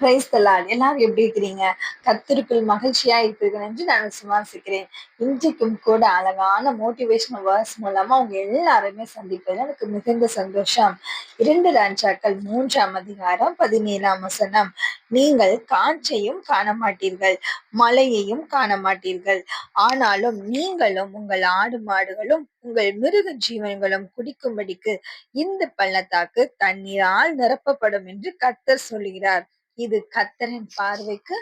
Price தலாட் எல்லாரும் எப்படி இருக்கிறீங்க? கத்திற்குள் மகிழ்ச்சியா இருப்பீர்கள் என்று நான் விசுவாசிக்கிறேன். இன்றைக்கும் கூட அழகான மோட்டிவேஷனல் வேர்ஸ் மூலமா உங்க எல்லாருமே சந்திப்பது எனக்கு மிகுந்த சந்தோஷம். இரண்டு ராஜாக்கள் மூன்றாம் அதிகாரம் பதினேழாம் வசனம். நீங்கள் காற்றையும் காண மாட்டீர்கள் மலையையும் காண மாட்டீர்கள் ஆனாலும் நீங்களும் உங்கள் ஆடு மாடுகளும் உங்கள் மிருக ஜீவன்களும் குடிக்கும்படிக்கு இந்த பள்ளத்தாக்கு தண்ணீரால் நிரப்பப்படும் என்று கத்தர் சொல்கிறார் இது கத்தரின் பார்வைக்கு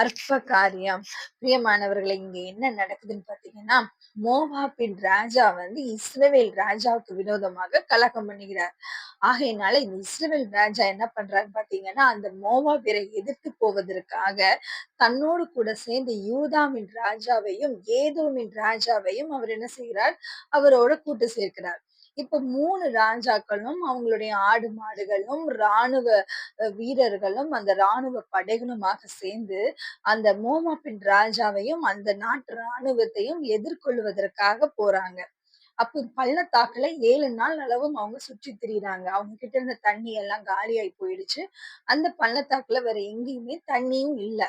அற்ப காரியம். பிரியமானவர்களை இங்க என்ன நடக்குதுன்னு பாத்தீங்கன்னா மோவாப்பின் ராஜா வந்து இஸ்ரேவேல் ராஜாவுக்கு வினோதமாக கலகம் பண்ணுகிறார். ஆகையினால இந்த இஸ்ரேவேல் ராஜா என்ன பண்றாரு பாத்தீங்கன்னா அந்த மோவாபிரை எதிர்த்து போவதற்காக தன்னோடு கூட சேர்ந்து யூதாவின் ராஜாவையும் ஏதோமின் ராஜாவையும் அவர் என்ன செய்கிறார்? அவரோட கூட்டு சேர்க்கிறார். இப்ப மூணு ராஜாக்களும் அவங்களுடைய ஆடு மாடுகளும் ராணுவ வீரர்களும் அந்த ராணுவ படைகளுமாக சேர்ந்து அந்த மோமாப்பின் ராஜாவையும் அந்த நாட்டு ராணுவத்தையும் எதிர்கொள்வதற்காக போறாங்க. அப்ப பள்ளத்தாக்குல ஏழு நாள் அளவும் அவங்க சுற்றி திரியிறாங்க. அவங்க கிட்ட இருந்த தண்ணி எல்லாம் காலியாகி போயிடுச்சு. அந்த பள்ளத்தாக்குல வேற எங்கேயுமே தண்ணியும் இல்லை.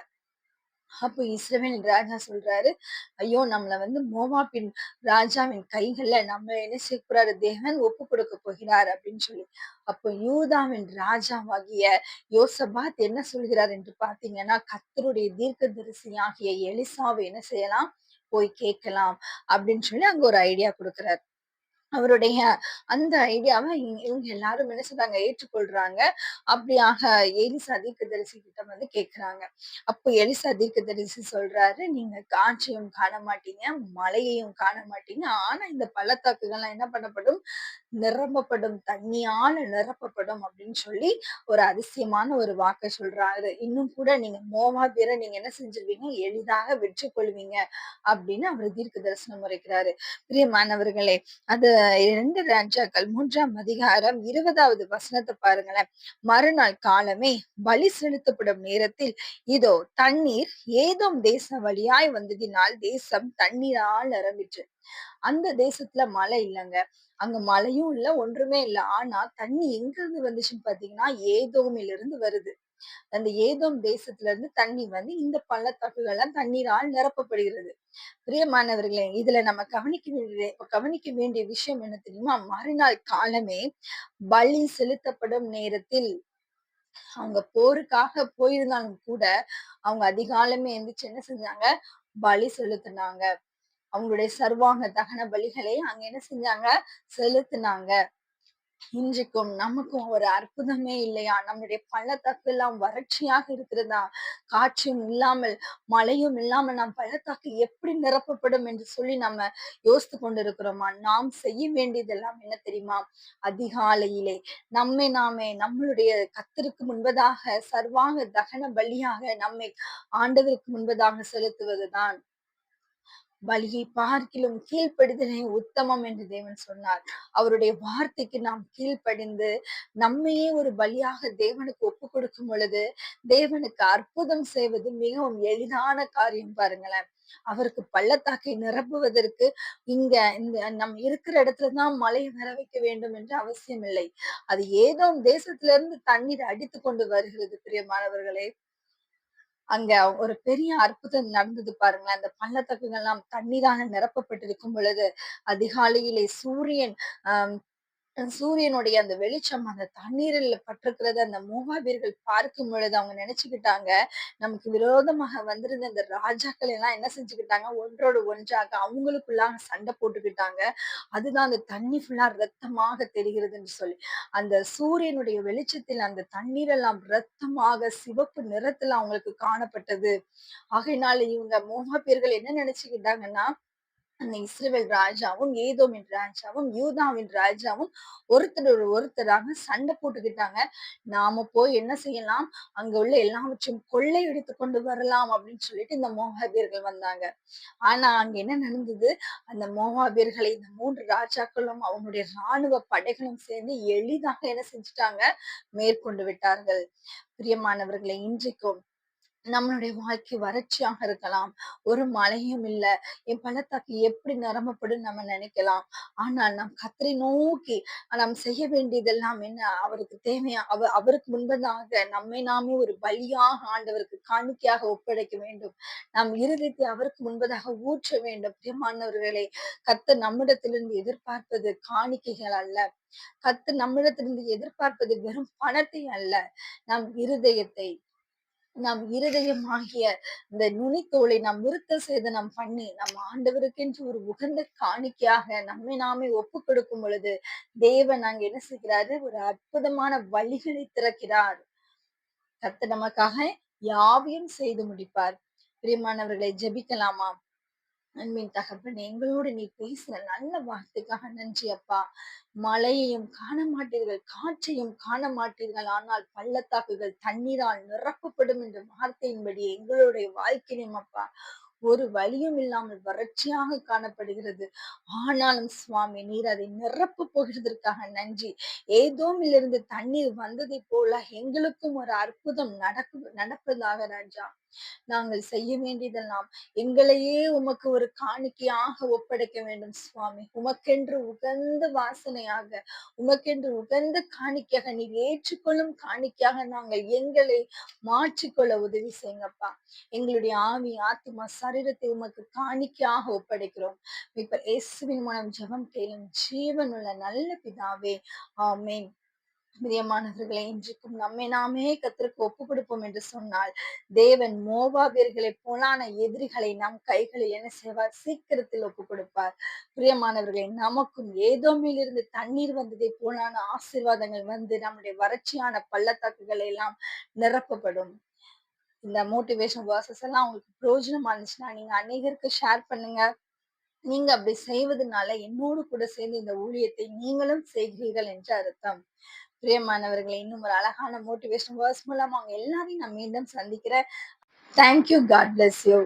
அப்போ இஸ்ரவேல் ராஜா சொல்றாரு ஐயோ நம்மள வந்து மோவாப்பின் ராஜாவின் கைகள்ல நம்ம என்ன சேர்க்கிறாரு தேவன் ஒப்பு கொடுக்க போகிறார் அப்படின்னு சொல்லி. அப்போ யூதாவின் ராஜாவாகிய யோசபாத் என்ன சொல்கிறார் என்று பாத்தீங்கன்னா கத்தருடைய தீர்க்க தரிசி ஆகிய எலிசாவை என்ன செய்யலாம்? போய் கேட்கலாம் அப்படின்னு சொல்லி அங்க ஒரு ஐடியா கொடுக்கிறார். அவருடைய அந்த ஐடியாவை இவங்க எல்லாரும் என்ன செய்றாங்க ஏற்றுக்கொள்றாங்க. அப்படியாக எலிசா தீர்க்கதரிசி கிட்ட வந்து கேக்குறாங்க. அப்போ எலிசா தீர்க்கதரிசி சொல்றாரு நீங்க காட்சியும் காண மாட்டீங்க மலையையும் காண மாட்டீங்க. ஆனா இந்த பள்ளத்தாக்குகள்லாம் என்ன பண்ணப்படும்? நிரப்பப்படும் தண்ணியால நிரப்பப்படும். அப்படின்னு சொல்லி ஒரு அதிசயமான ஒரு வாக்கை சொல்றாரு. இன்னும் கூட நீங்க மோவா பேரை நீங்க என்ன செஞ்சிருவீங்க? எளிதாக வெற்றி கொள்வீங்க அப்படின்னு அவர் தீர்க்க தரிசனம் முறைக்கிறாரு. பிரியமானவர்களே அது இரண்டு ராஜாக்கள் மூன்றாம் அதிகாரம் இருபதாவது வசனத்தை பாருங்களேன். மறுநாள் காலமே பலி செலுத்தப்படும் நேரத்தில் இதோ தண்ணீர் ஏதோம் தேச வழியாய் வந்ததினால் தேசம் தண்ணீரால் நிரம்பிற்று. அந்த தேசத்துல மழை இல்லைங்க. அங்க மழையும் இல்ல ஒன்றுமே இல்ல. ஆனா தண்ணி எங்க இருந்து வந்துச்சுன்னு பாத்தீங்கன்னா ஏதோமிலிருந்து வருது. அந்த ஏதோம் தேசத்துல இருந்து தண்ணி வந்து இந்த பள்ளத்தாக்குகள்லாம் தண்ணீரால் நிரப்பப்படுகிறது. பிரியமானவர்களே இதுல நம்ம கவனிக்க வேண்டிய கவனிக்க வேண்டிய விஷயம் என்ன தெரியுமா? மறுநாள் காலமே பலி செலுத்தப்படும் நேரத்தில் அவங்க போருக்காக போயிருந்தாலும் கூட அவங்க அதிகாலமே எந்திரிச்சு என்ன செஞ்சாங்க? பலி செலுத்தினாங்க. அவங்களுடைய சர்வாங்க தகன பலிகளை அங்க என்ன செஞ்சாங்க? செலுத்தினாங்க. இன்றைக்கும் நமக்கும் ஒரு அற்புதமே இல்லையா? நம்முடைய பள்ளத்தாக்கு எல்லாம் வறட்சியாக இருக்கிறதா? காற்றும் இல்லாமல் மழையும் இல்லாமல் நம் பள்ளத்தாக்கு எப்படி நிரப்பப்படும் என்று சொல்லி நம்ம யோசித்து கொண்டிருக்கிறோமா? நாம் செய்ய வேண்டியதெல்லாம் என்ன தெரியுமா? அதிகாலையிலே நம்மை நாமே நம்மளுடைய கத்திற்கு முன்பதாக சர்வாங்க தகன பலியாக நம்மை ஆண்டதற்கு முன்பதாக செலுத்துவதுதான். பலியை பார்க்கிலும் கீழ்ப்படிதலே உத்தமம் என்று தேவன் சொன்னார். அவருடைய வார்த்தைக்கு நாம் கீழ்ப்படிந்து நம்மையே ஒரு பலியாக தேவனுக்கு ஒப்பு கொடுக்கும் பொழுது தேவனுக்கு அற்புதம் செய்வது மிகவும் எளிதான காரியம் பாருங்களேன். அவருக்கு பள்ளத்தாக்கை நிரப்புவதற்கு இங்க இந்த நம் இருக்கிற இடத்துலதான் மழையை வர வைக்க வேண்டும் என்று அவசியம் இல்லை அது ஏதோ தேசத்திலிருந்து தண்ணீர் அடித்து கொண்டு வருகிறது பிரியமானவர்களே. அங்க ஒரு பெரிய அற்புதம் நடந்தது பாருங்க அந்த பள்ளத்தாக்குகள் தண்ணீராக நிரப்பப்பட்டிருக்கும் பொழுது அதிகாலையிலே சூரியன் ஆஹ் சூரியனுடைய அந்த வெளிச்சம் அந்த தண்ணீரில் பட்டிருக்கிறத அந்த மூவாபீர்கள் பார்க்கும் பொழுது அவங்க நினைச்சுக்கிட்டாங்க நமக்கு விரோதமாக வந்திருந்த இந்த ராஜாக்கள் எல்லாம் என்ன செஞ்சுக்கிட்டாங்க? ஒன்றோடு ஒன்றாக அவங்களுக்குள்ளாக சண்டை போட்டுக்கிட்டாங்க. அதுதான் அந்த தண்ணி ஃபுல்லா ரத்தமாக தெரிகிறதுன்னு சொல்லி. அந்த சூரியனுடைய வெளிச்சத்தில் அந்த தண்ணீர் எல்லாம் ரத்தமாக சிவப்பு நிறத்துல அவங்களுக்கு காணப்பட்டது. ஆகையினால இவங்க மூவாபீர்கள் என்ன நினைச்சுக்கிட்டாங்கன்னா அந்த இஸ்ரேல் ராஜாவும் ஏதோமின் ராஜாவும் யூதாவின் ராஜாவும் ஒருத்தர் ஒருத்தராக சண்டை போட்டுக்கிட்டாங்க. நாம போய் என்ன செய்யலாம்? அங்க உள்ள எல்லாவற்றையும் கொள்ளையடித்து கொண்டு வரலாம் அப்படின்னு சொல்லிட்டு இந்த மோகாபியர்கள் வந்தாங்க. ஆனா அங்க என்ன நடந்தது? அந்த மோகாபியர்களை இந்த மூன்று ராஜாக்களும் அவங்களுடைய ராணுவ படைகளும் சேர்ந்து எளிதாக என்ன செஞ்சுட்டாங்க? மேற்கொண்டு விட்டார்கள். பிரியமானவர்களை இன்றைக்கும் நம்மளுடைய வாழ்க்கை வறட்சியாக இருக்கலாம். ஒரு மழையும் இல்ல. என் பள்ளத்தாக்கு எப்படி நிரம்பப்படும் நம்ம நினைக்கலாம். ஆனால் நாம் கத்தரை நோக்கி நாம் செய்ய வேண்டியதெல்லாம் என்ன? அவருக்கு தேவையா? அவ அவருக்கு முன்பதாக நம்மை நாமே ஒரு பலியாக ஆண்டவருக்கு காணிக்கையாக ஒப்படைக்க வேண்டும். நம் இருதயத்தை அவருக்கு முன்பதாக ஊற்ற வேண்டும். பிரியமானவர்களை கத்த நம்மிடத்திலிருந்து எதிர்பார்ப்பது காணிக்கைகள் அல்ல. கத்து நம்மிடத்திலிருந்து எதிர்பார்ப்பது வெறும் பணத்தை அல்ல. நம் இருதயத்தை நம் இருதயமாகிய இந்த நுனித்தோலை நாம் விருத்த சேதனம் பண்ணி நம் ஆண்டவருக்கென்று ஒரு உகந்த காணிக்கையாக நம்மை நாமே ஒப்பு கொடுக்கும் பொழுது தேவன் அங்க என்ன செய்கிறாரு? ஒரு அற்புதமான வழிகளை திறக்கிறார். கத்த நமக்காக யாவையும் செய்து முடிப்பார். பிரியமானவர்களை ஜெபிக்கலாமா? அன்பின் தகப்பன் எங்களோடு நீ பேசுற நல்ல வார்த்தைக்காக நன்றி அப்பா. மழையையும் காண மாட்டீர்கள் காற்றையும் காண மாட்டீர்கள். ஆனால் பள்ளத்தாக்குகள் தண்ணீரால் நிரப்பப்படும் என்ற வார்த்தையின்படி எங்களுடைய வாழ்க்கையும் அப்பா ஒரு வழியும் இல்லாமல் வறட்சியாக காணப்படுகிறது. ஆனாலும் சுவாமி நீர் அதை நிரப்ப போகிறதற்காக நன்றி. ஏதோமிலிருந்து தண்ணீர் வந்ததை போல எங்களுக்கும் ஒரு அற்புதம் நடக்கு நடப்பதாக ராஜா. நாங்கள் செய்ய வேண்டியதெல்லாம் எங்களையே உமக்கு ஒரு காணிக்கையாக ஒப்படைக்க வேண்டும் சுவாமி. உமக்கென்று உகந்த வாசனையாக உமக்கென்று உகந்த காணிக்கையாக நீ ஏற்றுக்கொள்ளும் காணிக்கையாக நாங்கள் எங்களை மாற்றிக்கொள்ள உதவி செய்யுங்கப்பா. எங்களுடைய ஆவி ஆத்மா சரீரத்தை உமக்கு காணிக்கையாக ஒப்படைக்கிறோம். இப்ப இயேசுவின் மூலம் ஜெபம் கேளும் ஜீவனுள்ள நல்ல பிதாவே ஆமேன். பிரியமானவர்களை இன்றைக்கும் நம்மை நாமே கத்திற்கு ஒப்பு கொடுப்போம் என்று சொன்னால் தேவன் மோபாபியர்களை போலான எதிரிகளை நம் கைகளில் என்ன செய்வார்? சீக்கிரத்தில் ஒப்பு கொடுப்பார் பிரியமானவர்களை நமக்கும் ஏதோமிலிருந்து தண்ணீர் வந்ததை போலான ஆசீர்வாதங்கள் வந்து நம்முடைய வறட்சியான பள்ளத்தாக்குகள் எல்லாம் நிரப்பப்படும். இந்த மோட்டிவேஷன் வேர்சஸ் எல்லாம் உங்களுக்கு பிரயோஜனமா இருந்துச்சுன்னா நீங்க அநேகருக்கு ஷேர் பண்ணுங்க. நீங்க அப்படி செய்வதனால என்னோடு கூட சேர்ந்து இந்த ஊழியத்தை நீங்களும் செய்கிறீர்கள் என்று அர்த்தம். பிரியமானவர்களை இன்னும் ஒரு அழகான மோட்டிவேஷன் வேர்ஸ் மூலம் அவங்க எல்லாரையும் நான் மீண்டும் சந்திக்கிறேன். Thank you God bless you